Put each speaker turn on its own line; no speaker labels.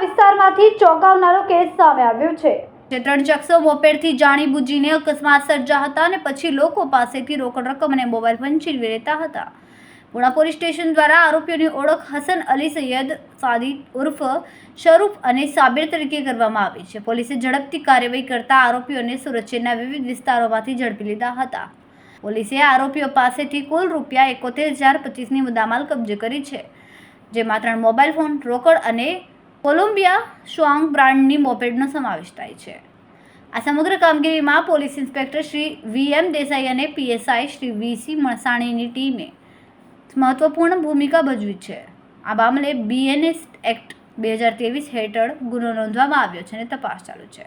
વિસ્તારમાંથી ચોંકાવનારો કેસ સામે આવ્યો છે.
જે ત્રણ શખ્સો મોપેડથી જાણી બુજીને અકસ્માત સર્જા હતા અને પછી લોકો પાસેથી રોકડ રકમ અને મોબાઈલ ફોન છીનવી લેતા હતા. પુણા પોલીસ સ્ટેશન દ્વારા આરોપીઓની ઓળખ હસન અલી સૈયદ સાદી ઉર્ફ શરૂફ અને સાબિર તરીકે કરવામાં આવી છે. પોલીસે ઝડપથી કાર્યવાહી કરતા આરોપીઓને સુરત શહેરના વિવિધ વિસ્તારોમાંથી ઝડપી લીધા હતા. પોલીસે આરોપીઓ પાસેથી કુલ રૂપિયા એકોતેર હજાર પચીસની મુદ્દામાલ કબજે કરી છે, જેમાં ત્રણ મોબાઈલ ફોન, રોકડ અને કોલંબિયા શોંગ બ્રાન્ડની મોપેડનો સમાવેશ થાય છે. આ સમગ્ર કામગીરીમાં police inspector Shri V M Desai અને પીએસઆઈ શ્રી વીસી મણસાણીની ટીમે મહત્વપૂર્ણ ભૂમિકા ભજવી છે. આ મામલે બીએનએસ એક્ટ બે હજાર ત્રેવીસ હેઠળ ગુનો નોંધવામાં આવ્યો છે અને તપાસ ચાલુ છે.